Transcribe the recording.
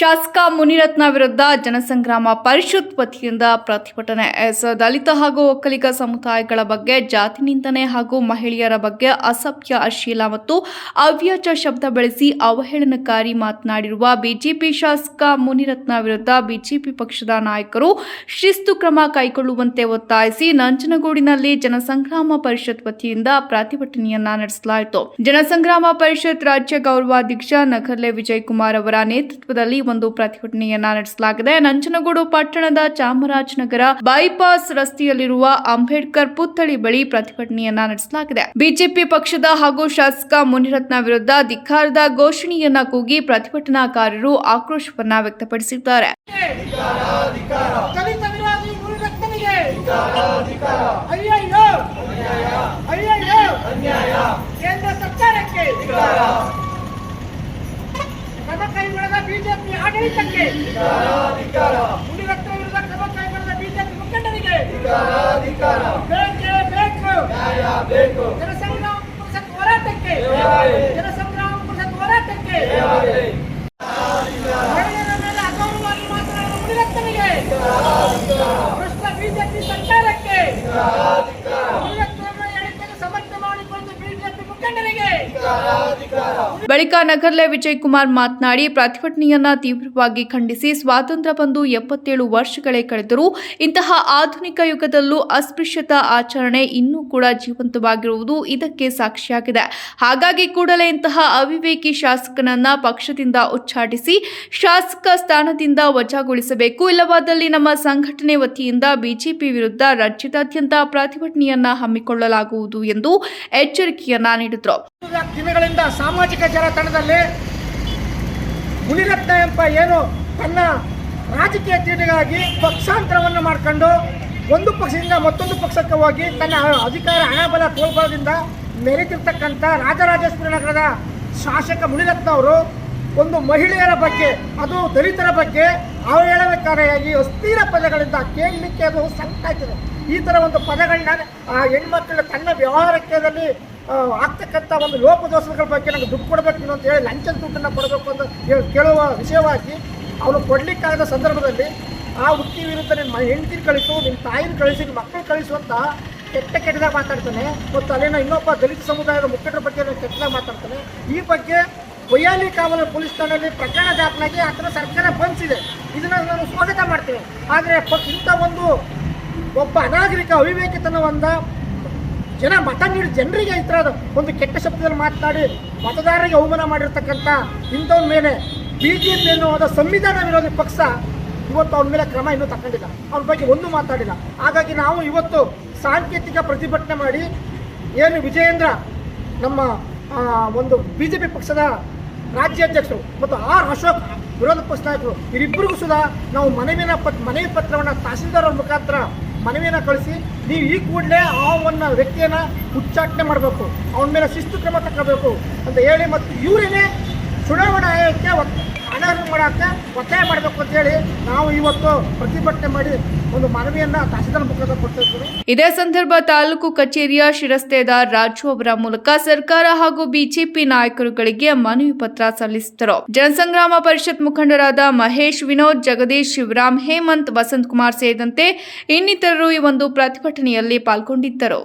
ಶಾಸಕ ಮುನಿರತ್ನ ವಿರುದ್ಧ ಜನಸಂಗ್ರಾಮ ಪರಿಷತ್ ವತಿಯಿಂದ ಪ್ರತಿಭಟನೆ. ಎಸ್. ದಲಿತ ಹಾಗೂ ಒಕ್ಕಲಿಗ ಸಮುದಾಯಗಳ ಬಗ್ಗೆ ಜಾತಿ ನಿಂದನೆ ಹಾಗೂ ಮಹಿಳೆಯರ ಬಗ್ಗೆ ಅಸಭ್ಯ ಅಶೀಲ ಮತ್ತು ಅವ್ಯಾಚ ಶಬ್ದ ಬಳಸಿ ಅವಹೇಳನಕಾರಿ ಮಾತನಾಡಿರುವ ಬಿಜೆಪಿ ಶಾಸಕ ಮುನಿರತ್ನ ವಿರುದ್ಧ ಬಿಜೆಪಿ ಪಕ್ಷದ ನಾಯಕರು ಶಿಸ್ತು ಕ್ರಮ ಕೈಗೊಳ್ಳುವಂತೆ ಒತ್ತಾಯಿಸಿ ನಂಜನಗೂಡಿನಲ್ಲಿ ಜನಸಂಗ್ರಾಮ ಪರಿಷತ್ ವತಿಯಿಂದ ಪ್ರತಿಭಟನೆಯನ್ನ ನಡೆಸಲಾಯಿತು. ಜನಸಂಗ್ರಾಮ ಪರಿಷತ್ ರಾಜ್ಯ ಗೌರವಾಧ್ಯಕ್ಷ ನಗರ್ಲೆ ವಿಜಯ್ ಕುಮಾರ್ ಅವರ ನೇತೃತ್ವದಲ್ಲಿ ಒಂದು ಪ್ರತಿಭಟನೆಯನ್ನ ನಡೆಸಲಾಗಿದೆ ನಂಜನಗೂಡು ಪಟ್ಟಣದ ಚಾಮರಾಜನಗರ ಬೈಪಾಸ್ ರಸ್ತೆಯಲ್ಲಿರುವ ಅಂಬೇಡ್ಕರ್ ಪುತ್ಥಳಿ ಬಳಿ ಪ್ರತಿಭಟನೆಯನ್ನ ನಡೆಸಲಾಗಿದೆ ಬಿಜೆಪಿ ಪಕ್ಷದ ಹಾಗೂ ಶಾಸಕ ಮುನಿರತ್ನ ವಿರುದ್ಧ ಧಿಕ್ಕಾರದ ಘೋಷಣೆಯನ್ನ ಕೂಗಿ ಪ್ರತಿಭಟನಾಕಾರರು ಆಕ್ರೋಶವನ್ನ ವ್ಯಕ್ತಪಡಿಸಿದ್ದಾರೆ ಕೇಂದ್ರ ಸರ್ಕಾರಕ್ಕೆ ಕ್ರಮ ಕೈಗೊಳ್ಳದ ಬಿಜೆಪಿ ಆಡಳಿತಕ್ಕೆ ಮುನಿರತ್ನ ವಿರುದ್ಧ ಕ್ರಮ ಕೈಗೊಂಡ ಬಿಜೆಪಿ ಮುಖಂಡರಿಗೆ ಬೇಕೇ ಬೇಕು. ಜನಸಂಗ್ರಾಮ ಪರಿಷತ್ ಹೋರಾಟಕ್ಕೆ ಜನಸಂಗ್ರಾಮ ಪರಿಷತ್ ಹೋರಾಟಕ್ಕೆ ಮಹಿಳೆಯರ ಮೇಲೆ ಅಗೌರವವಾಗಿ ಮಾತನಾಡುವ ಮುನಿರತ್ನನಿಗೆ ಭ್ರಷ್ಟ ಬಿಜೆಪಿ ಸರ್ಕಾರಕ್ಕೆ ಮುನಿರತ್ನವರ ಹೇಳಿಕೆಯನ್ನು ಸಮರ್ಥನೆ ಮಾಡಿಕೊಂಡು ಬಿಜೆಪಿ ಮುಖಂಡರಿಗೆ ಬಳಿಕ ನಗರ್ಲೆ ವಿಜಯ್ ಕುಮಾರ್ ಮಾತನಾಡಿ, ಪ್ರತಿಭಟನೆಯನ್ನ ತೀವ್ರವಾಗಿ ಖಂಡಿಸಿ ಸ್ವಾತಂತ್ರ್ಯ ಬಂದು ಎಪ್ಪತ್ತೇಳು ವರ್ಷಗಳೇ ಕಳೆದರೂ ಇಂತಹ ಆಧುನಿಕ ಯುಗದಲ್ಲೂ ಅಸ್ಪೃಶ್ಯತಾ ಆಚರಣೆ ಇನ್ನೂ ಕೂಡ ಜೀವಂತವಾಗಿರುವುದು ಇದಕ್ಕೆ ಸಾಕ್ಷಿಯಾಗಿದೆ. ಹಾಗಾಗಿ ಕೂಡಲೇ ಇಂತಹ ಅವಿವೇಕಿ ಶಾಸಕನನ್ನ ಪಕ್ಷದಿಂದ ಉಚ್ಚಾಟಿಸಿ, ಶಾಸಕ ಸ್ಥಾನದಿಂದ ವಜಾಗೊಳಿಸಬೇಕು, ಇಲ್ಲವಾದಲ್ಲಿ ನಮ್ಮ ಸಂಘಟನೆ ವತಿಯಿಂದ ಬಿಜೆಪಿ ವಿರುದ್ಧ ರಾಜ್ಯದಾದ್ಯಂತ ಪ್ರತಿಭಟನೆಯನ್ನ ಹಮ್ಮಿಕೊಳ್ಳಲಾಗುವುದು ಎಂದು ಎಚ್ಚರಿಕೆಯನ್ನ ನೀಡಿದರು. ದಿನಗಳಿಂದ ಸಾಮಾಜಿಕ ಜಾಲತಾಣದಲ್ಲಿ ಮುನಿರತ್ನ ಎಂಬ ಏನು ತನ್ನ ರಾಜಕೀಯ ತೀಟೆಗಾಗಿ ಪಕ್ಷಾಂತರವನ್ನು ಮಾಡಿಕೊಂಡು ಒಂದು ಪಕ್ಷದಿಂದ ಮತ್ತೊಂದು ಪಕ್ಷಕ್ಕೆ ಹೋಗಿ ತನ್ನ ಅಧಿಕಾರ ಹಣಬಲ ತೋಳ್ಬಲದಿಂದ ಮೆರೆತಿರ್ತಕ್ಕಂಥ ರಾಜರಾಜೇಶ್ವರಿ ನಗರದ ಶಾಸಕ ಮುನಿರತ್ನ ಅವರು ಒಂದು ಮಹಿಳೆಯರ ಬಗ್ಗೆ ಅದು ದಲಿತರ ಬಗ್ಗೆ ಅವಹೇಳನಕಾರಿಯಾಗಿ ಅಸ್ಥಿರ ಪದಗಳಿಂದ ಕೇಳಲಿಕ್ಕೆ ಅದು ಸಂಕಟ ಈ ಥರ ಒಂದು ಪದಗಳನ್ನ ಆ ಹೆಣ್ಮಕ್ಕಳ ತನ್ನ ವ್ಯವಹಾರಕ್ಕೆದಲ್ಲಿ ಆ, ಆಗ್ತಕ್ಕಂಥ ಒಂದು ಲೋಪದೋಷಗಳ ಬಗ್ಗೆ ನನಗೆ ದುಡ್ಡು ಕೊಡಬೇಕು ಅಂತ ಹೇಳಿ ಲಂಚದ ದುಡ್ಡನ್ನು ಕೊಡಬೇಕು ಅಂತ ಹೇಳಿ ಕೇಳುವ ವಿಷಯವಾಗಿ ಅವನು ಕೊಡ್ಲಿಕ್ಕಾಗದ ಸಂದರ್ಭದಲ್ಲಿ ಆ ಹುಟ್ಟಿ ವಿರುದ್ಧ ನಿನ್ನ ಹೆಂಡತಿನ ಕಳಿಸು, ನಿನ್ನ ತಾಯಿನ ಕಳಿಸಿ ನಿಮ್ಮ ಮಕ್ಕಳು ಕಳಿಸು ಅಂತ ಕೆಟ್ಟ ಕೆಟ್ಟದಾಗ ಮಾತಾಡ್ತಾನೆ. ಮತ್ತು ಅಲ್ಲಿನ ಇನ್ನೊಬ್ಬ ದಲಿತ ಸಮುದಾಯದ ಮುಖಂಡರ ಬಗ್ಗೆ ಕೆಟ್ಟದಾಗ ಮಾತಾಡ್ತಾನೆ. ಈ ಬಗ್ಗೆ ಕೊಯ್ಯಾಲಿ ಕಾವಲ ಪೊಲೀಸ್ ಠಾಣೆಯಲ್ಲಿ ಪ್ರಕರಣ ದಾಖಲಾಗಿ ಆ ಥರ ಸರ್ಕಾರ ಬಂದಿದೆ. ಇದನ್ನು ನಾನು ಸ್ವಾಗತ ಮಾಡ್ತೇನೆ. ಆದರೆ ಇಂಥ ಒಂದು ಒಬ್ಬ ಅನಾಗರಿಕ ಅವಿವೇಕಿತನವಂದ ಜನ ಮತ ನೀಡಿ ಜನರಿಗೆ ಈ ಥರದ ಒಂದು ಕೆಟ್ಟ ಶಬ್ದದಲ್ಲಿ ಮಾತನಾಡಿ ಮತದಾರರಿಗೆ ಅವಮಾನ ಮಾಡಿರ್ತಕ್ಕಂಥ ಇಂಥವ್ರ ಮೇಲೆ ಬಿ ಜೆ ಪಿ ಎನ್ನುವಾದ ಸಂವಿಧಾನ ವಿರೋಧಿ ಪಕ್ಷ ಇವತ್ತು ಅವನ ಮೇಲೆ ಕ್ರಮ ಇನ್ನೂ ತಗೊಂಡಿಲ್ಲ ಅವನ ಬಗ್ಗೆ ಒಂದು ಮಾತಾಡಿಲ್ಲ. ಹಾಗಾಗಿ ನಾವು ಇವತ್ತು ಸಾಂಕೇತಿಕ ಪ್ರತಿಭಟನೆ ಮಾಡಿ ಏನು ವಿಜಯೇಂದ್ರ ನಮ್ಮ ಒಂದು ಬಿ ಜೆ ಪಿ ಪಕ್ಷದ ರಾಜ್ಯಾಧ್ಯಕ್ಷರು ಮತ್ತು ಆರ್ ಅಶೋಕ್ ವಿರೋಧ ಪಕ್ಷ ನಾಯಕರು ಇವರಿಬ್ಬರಿಗೂ ಸುಧಾ ನಾವು ಮನವಿನ ಪತ್, ಮನವಿ ಪತ್ರವನ್ನು ತಹಸೀಲ್ದಾರ್ ಮುಖಾಂತರ ಮನವಿಯನ್ನು ಕಳಿಸಿ ನೀವು ಈ ಕೂಡಲೇ ಆ ಒಂದು ವ್ಯಕ್ತಿಯನ್ನು ಉಚ್ಚಾಟನೆ ಮಾಡಬೇಕು, ಅವನ ಮೇಲೆ ಶಿಸ್ತು ಕ್ರಮ ತಗೋಬೇಕು ಅಂತ ಹೇಳಿ ಮತ್ತು ಇವರೇನೇ ಚುನಾವಣಾ ಮಾಡೋಕ್ಕೆ ಒತ್ತಾಯ ಮಾಡಬೇಕು ಅಂತ ಹೇಳಿ ನಾವು ಇವತ್ತು ಪ್ರತಿಭಟನೆ ಮಾಡಿ ಒಂದು ಮನವಿಯನ್ನು ತಹಸೀಲ್ದಾರ್ ಮುಖಾಂತರ ಕೊಡ್ತಾ ಇದೇ ಸಂದರ್ಭ ತಾಲೂಕು ಕಚೇರಿಯ ಶಿರಸ್ತೇದಾರ್ ರಾಜು ಅವರ ಮೂಲಕ ಸರ್ಕಾರ ಹಾಗೂ ಬಿಜೆಪಿ ನಾಯಕರುಗಳಿಗೆ ಮನವಿ ಪತ್ರ ಸಲ್ಲಿಸಿದರು. ಜನಸಂಗ್ರಾಮ ಪರಿಷತ್ ಮುಖಂಡರಾದ ಮಹೇಶ್, ವಿನೋದ್, ಜಗದೀಶ್, ಶಿವರಾಮ್, ಹೇಮಂತ್, ವಸಂತ್ ಕುಮಾರ್ ಸೇರಿದಂತೆ ಇನ್ನಿತರರು ಈ ಒಂದು ಪ್ರತಿಭಟನೆಯಲ್ಲಿ ಪಾಲ್ಗೊಂಡಿದ್ದರು.